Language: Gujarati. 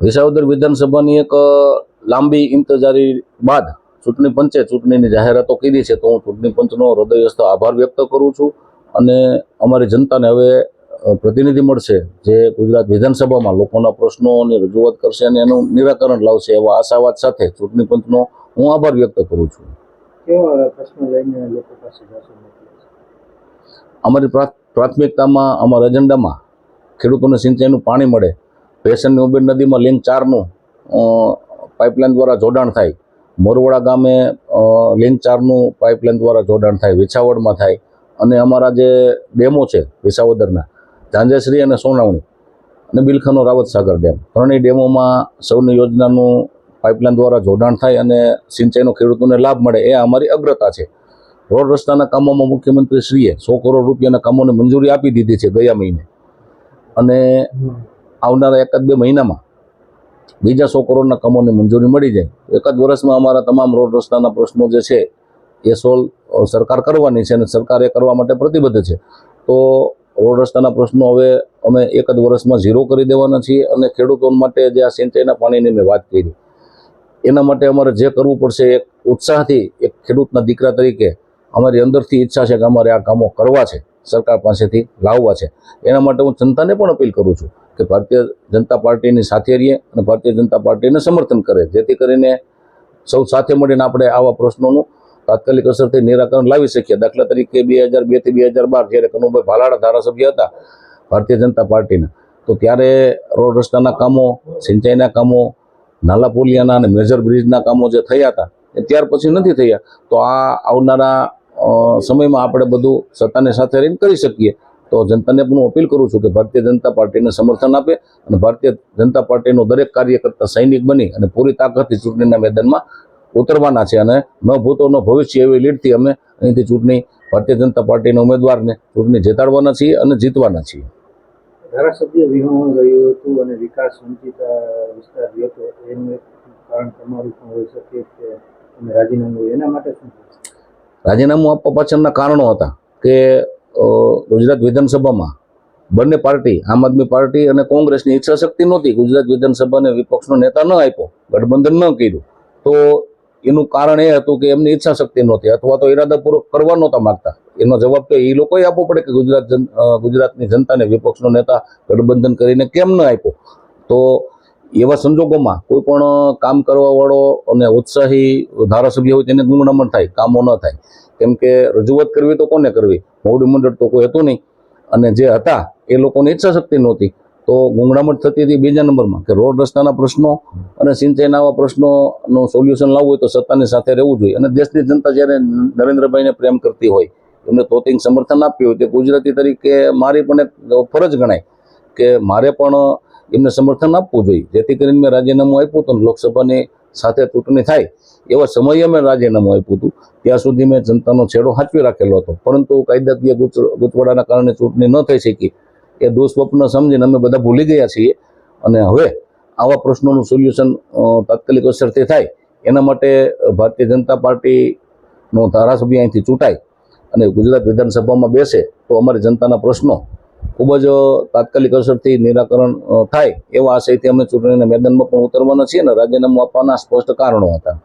વિસાવદર વિધાનસભાની એક લાંબી ઇંતજારી બાદ ચૂંટણી પંચે ચૂંટણીની જાહેરાતો કરી છે તો હું ચૂંટણી પંચનો હૃદયસ્થ આભાર વ્યક્ત કરું છું અને અમારી જનતાને હવે પ્રતિનિધિ મળશે જે ગુજરાત વિધાનસભામાં લોકોના પ્રશ્નોની રજૂઆત કરશે અને એનું નિરાકરણ લાવશે એવા આશાવાદ સાથે ચૂંટણી પંચનો હું આભાર વ્યક્ત કરું છું. અમારી પ્રાથમિકતામાં અમારા એજન્ડામાં ખેડૂતોને સિંચાઈનું પાણી મળે ભેસણની ઉબેર નદીમાં લિંક ચારનું પાઇપલાઇન દ્વારા જોડાણ થાય. મોરવાડા ગામે લિંક ચારનું પાઇપલાઇન દ્વારા જોડાણ થાય વિછાવડમાં થાય. અને અમારા જે ડેમો છે, વિસાવદરના, ઝાંઝેશ્રી અને સોનાવણી અને બિલખાનો રાવત સાગર ડેમ. ત્રણેય ડેમોમાં સૌની યોજનાનું પાઇપલાઇન દ્વારા જોડાણ થાય અને સિંચાઈનો ખેડૂતોને લાભ મળે. એ અમારી અગ્રતા છે. રોડ રસ્તાના કામોમાં મુખ્યમંત્રી શ્રીએ સો કરોડ રૂપિયાના કામોને મંજૂરી આપી દીધી છે ગયા મહિને. અને આવનારા એકાદ બે મહિનામાં બીજા સો કરોડના કામોને મંજૂરી મળી જાય. એકાદ વર્ષમાં અમારા તમામ રોડ રસ્તાના પ્રશ્નો જે છે, એ સોલ્વ સરકાર કરવાની છે અને સરકાર એ કરવા માટે પ્રતિબદ્ધ છે. તો રોડ રસ્તાના પ્રશ્નો હવે અમે એક જ વર્ષમાં ઝીરો કરી દેવાના છીએ અને ખેડૂતો માટે જે આ સિંચાઈના પાણીની મેં વાત કરી. એના માટે અમારે જે કરવું પડશે એક ઉત્સાહથી એક ખેડૂતના દીકરા તરીકે અમારી અંદરથી ઈચ્છા છે કે અમારે આ કામો કરવા છે, સરકાર પાસેથી લાવવા છે. એના માટે હું જનતાને પણ અપીલ કરું છું. કે ભારતીય જનતા પાર્ટીની સાથે રહીએ અને ભારતીય જનતા પાર્ટીને સમર્થન કરે. જેથી કરીને સૌ સાથે મળીને આપણે આવા પ્રશ્નોનું તાત્કાલિક અસરથી નિરાકરણ લાવી શકીએ. દાખલા તરીકે બે હજાર બેથી બે હજાર બાર જ્યારે કનુભાઈ ભાલાડા ધારાસભ્ય હતા ભારતીય જનતા પાર્ટીના, તો ત્યારે રોડ રસ્તાના કામો, સિંચાઈના કામો, નાલા પુલિયાના અને મેજર બ્રિજના કામો જે થયા હતા એ ત્યાર પછી નથી થયા. તો આ આવનારા સમયમાં આપણે બધું સત્તાને સાથે રહીને કરી શકીએ. તો જનતાને પણ હું અપીલ કરું છું કે ભારતીય જનતા પાર્ટીને સમર્થન આપે અને ભારતીય જનતા પાર્ટીનો દરેક કાર્યકર્તા સૈનિક બની અને પૂરી તાકાતથી ચૂંટણીના મેદાનમાં ઉતરવાના છે અને ન ભૂતો ન ભવિષ્ય એવી લીડથી અમે અહીંથી ચૂંટણી ભારતીય જનતા પાર્ટીના ઉમેદવારને ચૂંટણી જીતાડવાના છીએ અને જીતવાના છીએ. ધારાસભ્ય વિહોણું રહ્યું હતું અને વિકાસ વંચિત વિસ્તાર રહ્યો હતો. એનું કારણ તમારું પણ હોઈ શકે કે તમે રાજીનામું એના માટે શું રાજીનામું આપવા પાછળના કારણો હતા કે ગુજરાત વિધાનસભામાં બંને પાર્ટી, આમ આદમી પાર્ટી અને કોંગ્રેસની ઈચ્છા શક્તિ નહોતી. ગુજરાત વિધાનસભાને વિપક્ષનો નેતા ન આપ્યો, ગઠબંધન ન કર્યું. તો એનું કારણ એ હતું કે એમની ઈચ્છા શક્તિ નહોતી, અથવા તો ઈરાદાપૂર્વક કરવા નહોતા માગતા. એનો જવાબ તો એ લોકોએ આપવો પડે કે ગુજરાત ગુજરાતની જનતાને વિપક્ષનો નેતા ગઠબંધન કરીને કેમ ન આપ્યો? તો એવા સંજોગોમાં કોઈ પણ કામ કરવાવાળો અને ઉત્સાહી ધારાસભ્ય હોય તેને ગુંગણામણ થાય, કામો ન થાય. કેમ કે રજૂઆત કરવી તો કોને કરવી? મોવડી મંડળ તો કોઈ હતું નહીં. અને જે હતા, એ લોકોની ઈચ્છા શક્તિ નહોતી. તો ગુંગળામણ થતી હતી બીજા નંબરમાં કે રોડ રસ્તાના પ્રશ્નો અને સિંચાઈના આવા પ્રશ્નોનું સોલ્યુશન લાવવું હોય તો સત્તાની સાથે રહેવું જોઈએ. અને દેશની જનતા જ્યારે નરેન્દ્રભાઈને પ્રેમ કરતી હોય, એમને તોતિંગ સમર્થન આપ્યું હોય, તે ગુજરાતી તરીકે મારી પણ એક ફરજ ગણાય કે મારે પણ એમને સમર્થન આપવું જોઈએ. જેથી કરીને મેં રાજીનામું આપ્યું હતું લોકસભાની સાથે ચૂંટણી થાય, એવા સમયે મેં રાજીનામું આપ્યું હતું. ત્યાં સુધી મેં જનતાનો છેડો સાચવી રાખેલો હતો. પરંતુ કાયદાકીય ગૂંચવાડાના કારણે ચૂંટણી ન થઈ શકી. એ દુઃસ્વપ્ન સમજીને અમે બધા ભૂલી ગયા છીએ. અને હવે આવા પ્રશ્નોનું સોલ્યુશન તાત્કાલિક અસરથી થાય. એના માટે ભારતીય જનતા પાર્ટીનો ધારાસભ્ય અહીંથી ચૂંટાય અને ગુજરાત વિધાનસભામાં બેસે તો અમારી જનતાના પ્રશ્નો ખૂબ જ તાત્કાલિક અસરથી નિરાકરણ થાય એવા આશયથી અમે ચૂંટણીના મેદાનમાં પણ ઉતરવાના છીએ અને રાજીનામું આપવાના સ્પષ્ટ કારણો હતા.